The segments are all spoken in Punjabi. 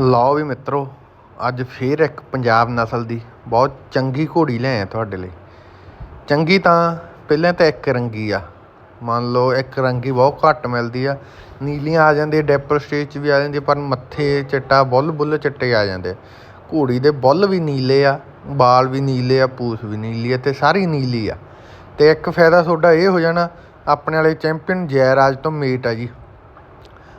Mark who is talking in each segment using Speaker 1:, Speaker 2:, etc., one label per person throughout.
Speaker 1: ਲਓ ਵੀ ਮਿੱਤਰੋ, ਅੱਜ ਫੇਰ ਇੱਕ ਪੰਜਾਬ ਨਸਲ ਦੀ ਬਹੁਤ ਚੰਗੀ ਘੋੜੀ ਲੈ ਆਇਆ ਤੁਹਾਡੇ ਲਈ। ਚੰਗੀ ਤਾਂ ਪਹਿਲਾਂ ਤਾਂ ਇੱਕ ਰੰਗੀ ਆ। ਮੰਨ ਲਓ ਇੱਕ ਰੰਗੀ ਬਹੁਤ ਘੱਟ ਮਿਲਦੀ ਆ। ਨੀਲੀਆਂ ਆ ਜਾਂਦੀਆਂ, ਡੈਪਲ ਸਟੇਜ 'ਚ ਵੀ ਆ ਜਾਂਦੀ ਪਰ ਮੱਥੇ ਚਿੱਟਾ ਬੁੱਲ ਬੁੱਲ ਚਿੱਟੇ ਆ ਜਾਂਦੇ ਘੋੜੀ ਦੇ ਬੁੱਲ ਵੀ ਨੀਲੇ ਆ ਬਾਲ ਵੀ ਨੀਲੇ ਆ, ਪੂਛ ਵੀ ਨੀਲੀ ਆ ਤੇ ਸਾਰੀ ਨੀਲੀ ਆ। ਤੇ ਇੱਕ ਫਾਇਦਾ ਤੁਹਾਡਾ ਇਹ ਹੋ ਜਾਣਾ, ਆਪਣੇ ਵਾਲੇ ਚੈਂਪੀਅਨ ਜੈਰਾਜ ਤੋਂ ਮੇਟ ਆ ਜੀ।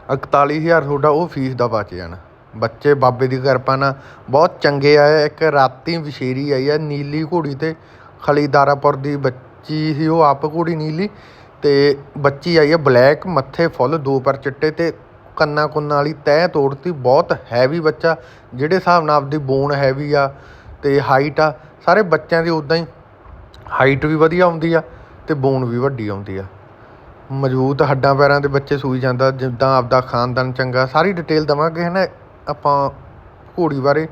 Speaker 1: 41000 ਤੁਹਾਡਾ ਉਹ ਫੀਸ ਦਾ ਬਚ ਜਾਣਾ। ਬੱਚੇ ਬਾਬੇ ਦੀ ਕਿਰਪਾ ਨਾਲ ਬਹੁਤ ਚੰਗੇ ਆਏ। ਇੱਕ ਰਾਤੀ ਵਿਸ਼ੇਰੀ ਆਈ ਆ ਨੀਲੀ ਘੋੜੀ ਤੇ। ਖਲੀਦਾਰਾਪੁਰ ਦੀ ਬੱਚੀ ਸੀ, ਉਹ ਆਪ ਘੋੜੀ ਨੀਲੀ। ਅਤੇ ਬੱਚੀ ਆਈ ਆ ਬਲੈਕ, ਮੱਥੇ ਫੁੱਲ, ਦੋ ਪਰ ਚਿੱਟੇ ਅਤੇ ਕੰਨਾਂ ਕੁੰਨਾਂ ਵਾਲੀ ਤਹਿ ਤੋੜਤੀ। ਬਹੁਤ ਹੈਵੀ ਬੱਚਾ, ਜਿਹੜੇ ਹਿਸਾਬ ਨਾਲ ਆਪਦੀ ਬੋਨ ਹੈਵੀ ਆ ਅਤੇ ਹਾਈਟ ਆ, ਸਾਰੇ ਬੱਚਿਆਂ ਦੀ ਉੱਦਾਂ ਹੀ ਹਾਈਟ ਵੀ ਵਧੀਆ ਆਉਂਦੀ ਆ ਅਤੇ ਬੋਨ ਵੀ ਵੱਡੀ ਆਉਂਦੀ ਆ। ਮਜ਼ਬੂਤ ਹੱਡਾਂ ਪੈਰਾਂ ਦੇ ਬੱਚੇ ਸੂਈ ਜਾਂਦਾ, ਜਿੱਦਾਂ ਆਪਦਾ ਖਾਨਦਾਨ ਚੰਗਾ। ਸਾਰੀ ਡਿਟੇਲ ਦੇਵਾਂਗੇ ਹੈ ਨਾ ਆਪਾਂ ਘੋੜੀ ਬਾਰੇ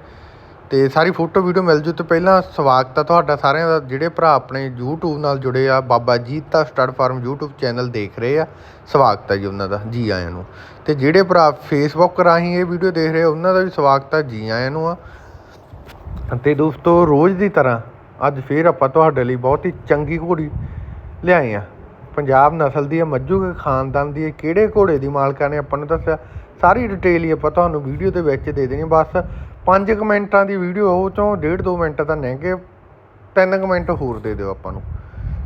Speaker 1: ਅਤੇ ਸਾਰੀ ਫੋਟੋ ਵੀਡੀਓ ਮਿਲ ਜੂ ਤੇ ਪਹਿਲਾਂ ਸਵਾਗਤ ਆ ਤੁਹਾਡਾ ਸਾਰਿਆਂ ਦਾ। ਜਿਹੜੇ ਭਰਾ ਆਪਣੇ ਯੂਟਿਊਬ ਨਾਲ ਜੁੜੇ ਆ, Baba Jita stud farm YouTube channel ਦੇਖ ਰਹੇ ਆ, ਸਵਾਗਤ ਆ ਜੀ ਉਹਨਾਂ ਦਾ, ਜੀ ਆਇਆਂ ਨੂੰ। ਅਤੇ ਜਿਹੜੇ ਭਰਾ ਫੇਸਬੁੱਕ ਰਾਹੀਂ ਇਹ ਵੀਡੀਓ ਦੇਖ ਰਹੇ ਆ, ਉਹਨਾਂ ਦਾ ਵੀ ਸਵਾਗਤ ਆ, ਜੀ ਆਇਆਂ ਨੂੰ ਆ। ਅਤੇ ਦੋਸਤੋ, ਰੋਜ਼ ਦੀ ਤਰ੍ਹਾਂ ਅੱਜ ਫੇਰ ਆਪਾਂ ਤੁਹਾਡੇ ਲਈ ਬਹੁਤ ਹੀ ਚੰਗੀ ਘੋੜੀ ਲਿਆਏ ਆ। ਪੰਜਾਬ ਨਸਲ ਦੀ ਹੈ ਮੱਝੂ ਖਾਨਦਾਨ ਦੀ ਹੈ ਕਿਹੜੇ ਘੋੜੇ ਦੀ ਮਾਲਕਾਂ ਨੇ ਆਪਾਂ ਨੂੰ ਦੱਸਿਆ? ਸਾਰੀ ਡਿਟੇਲ ਹੀ ਆਪਾਂ ਤੁਹਾਨੂੰ ਵੀਡੀਓ ਦੇ ਵਿੱਚ ਦੇ ਦੇਣੀ ਬਸ 5 ਮਿੰਟਾਂ ਦੀ ਵੀਡੀਓ ਉਹ ਚੋਂ 1.5 2 ਮਿੰਟ ਤਾਂ ਨਹੀਂਗੇ 3 ਮਿੰਟ ਹੋਰ ਦੇ ਦਿਓ ਆਪਾਂ ਨੂੰ।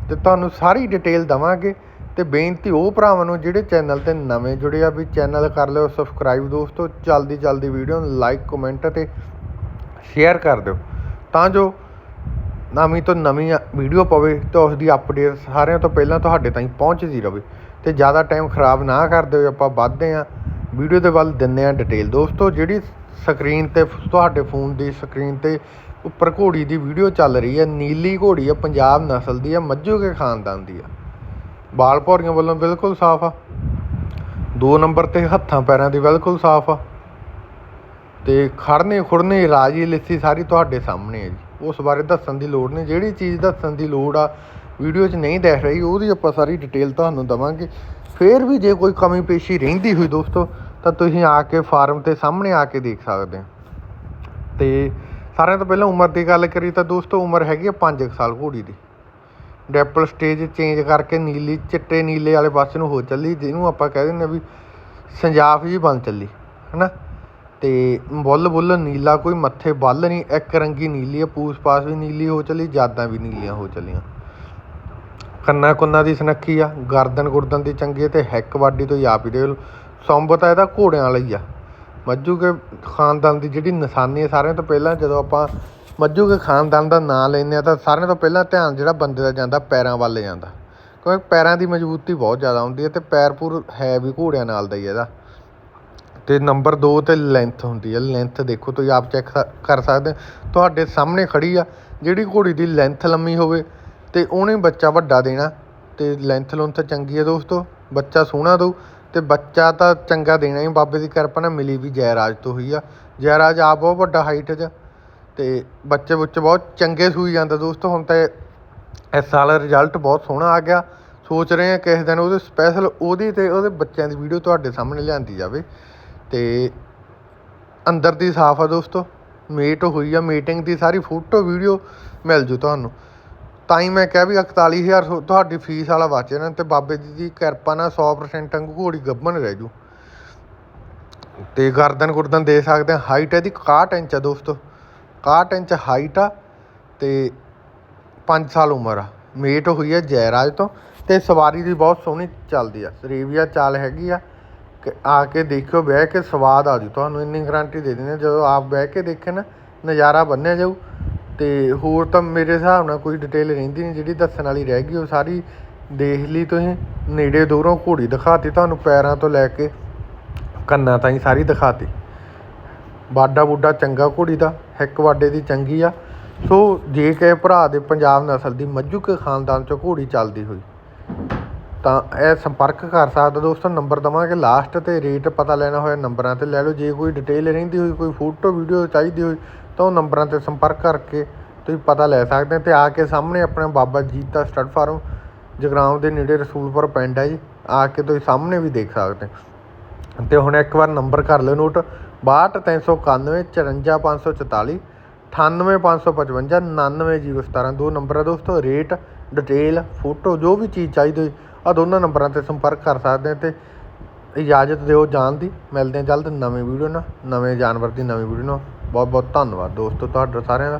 Speaker 1: ਤੇ ਤੁਹਾਨੂੰ ਸਾਰੀ ਡਿਟੇਲ ਦਵਾਂਗੇ। ਤੇ ਬੇਨਤੀ ਉਹ ਭਰਾਵਾਂ ਨੂੰ ਜਿਹੜੇ ਚੈਨਲ ਤੇ ਨਵੇਂ ਜੁੜੇ ਆ, ਵੀ ਚੈਨਲ ਕਰ ਲਿਓ ਸਬਸਕ੍ਰਾਈਬ ਦੋਸਤੋ ਜਲਦੀ ਜਲਦੀ ਵੀਡੀਓ ਨੂੰ ਲਾਈਕ ਕਮੈਂਟ ਤੇ ਸ਼ੇਅਰ ਕਰ ਦਿਓ। ਤਾਂ ਜੋ ਨਵੀਂ ਤੋਂ ਨਵੀਂ ਵੀਡੀਓ ਪਵੇ ਤਾਂ ਉਸ ਦੀ ਅਪਡੇਟ ਸਾਰਿਆਂ ਤੋਂ ਪਹਿਲਾਂ ਤੁਹਾਡੇ ਤਾਈਂ ਪਹੁੰਚਦੀ ਰਹੇ ਤੇ ਜ਼ਿਆਦਾ ਟਾਈਮ ਖਰਾਬ ਨਾ ਕਰਦੇ ਹੋਏ ਆਪਾਂ ਵੱਧਦੇ ਹਾਂ ਵੀਡੀਓ ਦੇ ਵੱਲ ਦਿੰਦੇ ਹਾਂ ਡਿਟੇਲ ਦੋਸਤੋ, ਜਿਹੜੀ ਸਕਰੀਨ ਤੇ ਤੁਹਾਡੇ ਫੋਨ ਦੀ ਸਕਰੀਨ ਤੇ ਉੱਪਰ ਘੋੜੀ ਦੀ ਵੀਡੀਓ ਚੱਲ ਰਹੀ ਹੈ, ਨੀਲੀ ਘੋੜੀ ਹੈ, ਪੰਜਾਬ ਨਸਲ ਦੀ ਹੈ, ਮੱਝੂ ਕੇ ਖਾਨਦਾਨ ਦੀ ਆ ਬਾਲ ਭੌਰੀਆਂ ਵੱਲੋਂ ਬਿਲਕੁਲ ਸਾਫ਼ ਆ। ਦੋ ਨੰਬਰ ਤੇ ਹੱਥਾਂ ਪੈਰਾਂ ਦੀ ਬਿਲਕੁਲ ਸਾਫ਼ ਆ। ਤੇ ਖੜਨੇ ਖੁੜਨੇ ਰਾਜੀ ਲਿੱਸੀ ਸਾਰੀ ਤੁਹਾਡੇ ਸਾਹਮਣੇ ਹੈ ਜੀ। ਉਸ ਬਾਰੇ ਦੱਸਣ ਦੀ ਲੋੜ ਨਹੀਂ। ਜਿਹੜੀ ਚੀਜ਼ ਦੱਸਣ ਦੀ ਲੋੜ ਆ, ਵੀਡੀਓ 'ਚ ਨਹੀਂ ਦਿਖ ਰਹੀ, ਉਹਦੀ ਆਪਾਂ ਸਾਰੀ ਡਿਟੇਲ ਤੁਹਾਨੂੰ ਦਵਾਂਗੇ। ਫੇਰ ਵੀ ਜੇ ਕੋਈ ਕਮੀ ਪੇਸ਼ੀ ਰਹਿੰਦੀ ਹੋਈ ਦੋਸਤੋ ਤਾਂ ਤੁਸੀਂ ਆ ਕੇ ਫਾਰਮ ਤੇ ਸਾਹਮਣੇ ਆ ਕੇ ਦੇਖ ਸਕਦੇ ਹੋ। ਤੇ ਸਾਰਿਆਂ ਤੋਂ ਪਹਿਲਾਂ ਉਮਰ ਦੀ ਗੱਲ ਕਰੀ ਤਾਂ ਦੋਸਤੋ ਉਮਰ ਹੈਗੀ ਆ 5 ਸਾਲ ਘੋੜੀ ਦੀ। ਡੈਪਲ ਸਟੇਜ ਚੇਂਜ ਕਰਕੇ ਨੀਲੀ, ਚਿੱਟੇ, ਨੀਲੇ ਵਾਲੇ ਪਾਸੇ ਨੂੰ ਹੋ ਚੱਲੀ, ਜਿਹਨੂੰ ਆਪਾਂ ਕਹਿ ਦਿੰਦੇ ਆ ਵੀ ਸੰਜਾਫ ਜੀ ਬਣ ਚੱਲੀ, ਹਨਾ? ਤੇ ਬੁੱਲ ਬੁੱਲ ਨੀਲਾ, ਕੋਈ ਮੱਥੇ ਬੱਲ ਨਹੀਂ, ਇੱਕ ਰੰਗੀ ਨੀਲੀ ਆ, ਪੂਸ ਪਾਸ ਵੀ ਨੀਲੀ ਹੋ ਚੱਲੀ, ਜਾਦਾਂ ਵੀ ਨੀਲੀਆਂ ਹੋ ਚੱਲੀਆਂ। ਕੰਨਾਂ ਕੁੰਨਾਂ ਦੀ ਸੁਨੱਖੀ ਆ, ਗਰਦਨ ਗੁਰਦਨ ਦੀ ਚੰਗੀ ਆ ਤੇ ਹੈਕ ਵਾਡੀ ਤੋਂ ਹੀ ਆਪ ਹੀ ਦੇ ਸੰਬਤ ਆ, ਇਹਦਾ ਘੋੜਿਆਂ ਵਾਲਾ ਹੀ ਆ। ਮੱਝੂ ਕੇ ਖਾਨਦਾਨ ਦੀ ਜਿਹੜੀ ਨਿਸ਼ਾਨੀ ਹੈ ਸਾਰਿਆਂ ਤੋਂ ਪਹਿਲਾਂ ਜਦੋਂ ਆਪਾਂ ਮੱਝੂ ਕੇ ਖਾਨਦਾਨ ਦਾ ਨਾਂ ਲੈਂਦੇ ਆ, ਤਾਂ ਸਾਰਿਆਂ ਤੋਂ ਪਹਿਲਾਂ ਧਿਆਨ ਜਿਹੜਾ ਬੰਦੇ ਦਾ ਜਾਂਦਾ, ਪੈਰਾਂ ਵੱਲ ਜਾਂਦਾ। ਕਿਉਂਕਿ ਪੈਰਾਂ ਦੀ ਮਜ਼ਬੂਤੀ ਬਹੁਤ ਜ਼ਿਆਦਾ ਹੁੰਦੀ ਹੈ ਤੇ ਪੈਰ ਪੂਰ ਹੈ ਵੀ ਘੋੜਿਆਂ ਨਾਲ ਦਾ ਹੀ ਇਹਦਾ। ਤੇ ਨੰਬਰ 2 ਤੇ ਲੈਂਥ ਹੁੰਦੀ ਹੈ ਲੈਂਥ ਦੇਖੋ, ਤੁਸੀਂ ਆਪ ਚੈੱਕ ਕਰ ਸਕਦੇ ਤੁਹਾਡੇ ਸਾਹਮਣੇ ਖੜੀ ਆ, ਜਿਹੜੀ ਘੋੜੀ ਦੀ ਲੈਂਥ ਲੰਮੀ ਹੋਵੇ, ਤੇ ਉਹਨੇ ਬੱਚਾ ਵੱਡਾ ਦੇਣਾ। ਤੇ ਲੈਂਥ ਲੁੰਥ ਚੰਗੀ ਹੈ ਦੋਸਤੋ, ਬੱਚਾ ਸੋਹਣਾ ਦਊ। ਤੇ ਬੱਚਾ ਤਾਂ ਚੰਗਾ ਦੇਣਾ ਹੀ ਬਾਬੇ ਦੀ ਕਿਰਪਾ ਨਾਲ ਮਿਲੀ ਵੀ ਜੈਰਾਜ ਤੋਂ ਹੋਈ ਆ। ਜੈਰਾਜ ਆਪ ਬਹੁਤ ਵੱਡਾ ਹਾਈਟ 'ਚ ਤੇ ਬੱਚੇ ਬੁੱਚੇ ਬਹੁਤ ਚੰਗੇ ਸੂਈ ਜਾਂਦਾ ਦੋਸਤੋ। ਹੁਣ ਤਾਂ ਇਸ ਸਾਲ ਰਿਜ਼ਲਟ ਬਹੁਤ ਸੋਹਣਾ ਆ ਗਿਆ। ਸੋਚ ਰਹੇ ਹਾਂ ਕਿਸੇ ਦਿਨ ਉਹਦੇ ਸਪੈਸ਼ਲ ਉਹਦੀ ਤੇ ਉਹਦੇ ਬੱਚਿਆਂ ਦੀ ਵੀਡੀਓ ਤੁਹਾਡੇ ਸਾਹਮਣੇ ਲਿਆਂਦੀ ਜਾਵੇ। ਤੇ ਅੰਦਰ ਦੀ ਸਾਫ਼ ਆ ਦੋਸਤੋ। ਮੀਟ ਹੋਈ ਆ। ਮੀਟਿੰਗ ਦੀ ਸਾਰੀ ਫੋਟੋ ਵੀਡੀਓ ਮਿਲ ਜੂ ਤੁਹਾਨੂੰ। ਤਾਂ ਹੀ ਮੈਂ ਕਿਹਾ ਵੀ 41000 ਤੁਹਾ- ਤੁਹਾਡੀ ਫੀਸ ਵਾਲਾ ਬਚ ਜਾਣਾ ਤੇ ਬਾਬੇ ਜੀ ਦੀ ਕਿਰਪਾ ਨਾਲ 100% ਅੰਗੂ ਘੋੜੀ ਗੱਭਣ ਰਹਿ ਜੂ। ਤੇ ਗਰਦਨ ਗੁਰਦਨ ਦੇ ਸਕਦੇ ਆ ਹਾਈਟ ਇਹਦੀ 61 ਇੰਚ ਆ ਦੋਸਤੋ। 61 ਇੰਚ ਹਾਈਟ ਆ ਤੇ 5 ਸਾਲ ਉਮਰ ਆ। ਮੇਟ ਹੋਈ ਆ ਜੈਰਾਜ ਤੋਂ ਤੇ ਸਵਾਰੀ ਦੀ ਬਹੁਤ ਸੋਹਣੀ ਚੱਲਦੀ ਆ। ਸਰੇਵੀਆ ਚਾਲ ਹੈਗੀ ਆ ਕਿ ਆ ਕੇ ਦੇਖਿਓ, ਬਹਿ ਕੇ ਸਵਾਦ ਆ ਜੂ। ਤੁਹਾਨੂੰ ਇੰਨੀ ਗਾਰੰਟੀ ਦੇ ਦਿੰਦੇ ਜਦੋਂ ਆਪ ਬਹਿ ਕੇ ਦੇਖੇ ਨਾ, ਨਜ਼ਾਰਾ ਬੰਨਿਆ ਜਾਊ। ਅਤੇ ਹੋਰ ਤਾਂ ਮੇਰੇ ਹਿਸਾਬ ਨਾਲ ਕੋਈ ਡਿਟੇਲ ਰਹਿੰਦੀ ਨਹੀਂ, ਜਿਹੜੀ ਦੱਸਣ ਵਾਲੀ ਰਹਿ ਗਈ, ਉਹ ਸਾਰੀ ਦੇਖ ਲਈ ਤੁਸੀਂ। ਨੇੜੇ ਦੂਰੋਂ ਘੋੜੀ ਦਿਖਾਤੀ, ਤੁਹਾਨੂੰ ਪੈਰਾਂ ਤੋਂ ਲੈ ਕੇ ਕੰਨਾਂ ਤਾਈਂ ਸਾਰੀ ਦਿਖਾਤੀ। ਬਾਡਾ ਬੁੱਡਾ ਚੰਗਾ ਘੋੜੀ ਦਾ, ਇੱਕ ਵਾਡੇ ਦੀ ਚੰਗੀ ਆ। ਸੋ ਜੇ ਕਿਸੇ ਭਰਾ ਦੇ ਪੰਜਾਬ ਨਸਲ ਦੀ ਮੱਝੂ ਕੇ ਖਾਨਦਾਨ ਚੋਂ ਘੋੜੀ ਚੱਲਦੀ ਹੋਈ, ਤਾਂ ਇਹ ਸੰਪਰਕ ਕਰ ਸਕਦਾ ਦੋਸਤੋ, ਨੰਬਰ ਦਵਾਂਗੇ ਲਾਸਟ ਤੇ ਰੇਟ ਪਤਾ ਲੈਣਾ ਹੋਇਆ ਨੰਬਰਾਂ ਤੇ ਲੈ ਲਓ। ਜੇ ਕੋਈ ਡਿਟੇਲ ਰਹਿੰਦੀ ਹੋਈ, ਕੋਈ ਫੋਟੋ ਵੀਡੀਓ ਚਾਹੀਦੀ ਹੋਈ ਤਾਂ ਉਹ ਨੰਬਰਾਂ ਤੇ ਸੰਪਰਕ ਕਰਕੇ ਤੁਸੀਂ ਪਤਾ ਲੈ ਸਕਦੇ ਅਤੇ ਆ ਕੇ ਸਾਹਮਣੇ ਆਪਣਾ ਬਾਬਾ ਜੀਤ ਦਾ ਸਟੱਡ ਫਾਰਮ ਜਗਰਾਉਂ ਦੇ ਨੇੜੇ ਰਸੂਲਪੁਰ ਪਿੰਡ ਹੈ ਜੀ, ਆ ਕੇ ਤੁਸੀਂ ਸਾਹਮਣੇ ਵੀ ਦੇਖ ਸਕਦੇ ਅਤੇ ਹੁਣ ਇੱਕ ਵਾਰ ਨੰਬਰ ਕਰ ਲਿਓ ਨੋਟ 62391 54544 98555 99017 ਦੋ ਨੰਬਰ ਆ ਦੋਸਤੋ, ਰੇਟ, ਡਿਟੇਲ, ਫੋਟੋ, ਜੋ ਵੀ ਚੀਜ਼ ਚਾਹੀਦੀ ਹੋਈ ਆ ਦੋਨਾਂ ਨੰਬਰਾਂ ਤੇ ਸੰਪਰਕ ਕਰ ਸਕਦੇ ਆ ਤੇ ਇਜਾਜ਼ਤ ਦਿਓ ਜਾਣ ਦੀ। ਮਿਲਦੇ ਆ ਜਲਦ ਨਵੇਂ ਵੀਡੀਓ ਨਾਲ, ਨਵੇਂ ਜਾਨਵਰ ਦੀ ਨਵੀਂ ਵੀਡੀਓ ਨਾਲ। ਬਹੁਤ ਬਹੁਤ ਧੰਨਵਾਦ ਦੋਸਤੋ ਤੁਹਾਡਾ ਸਾਰਿਆਂ ਦਾ।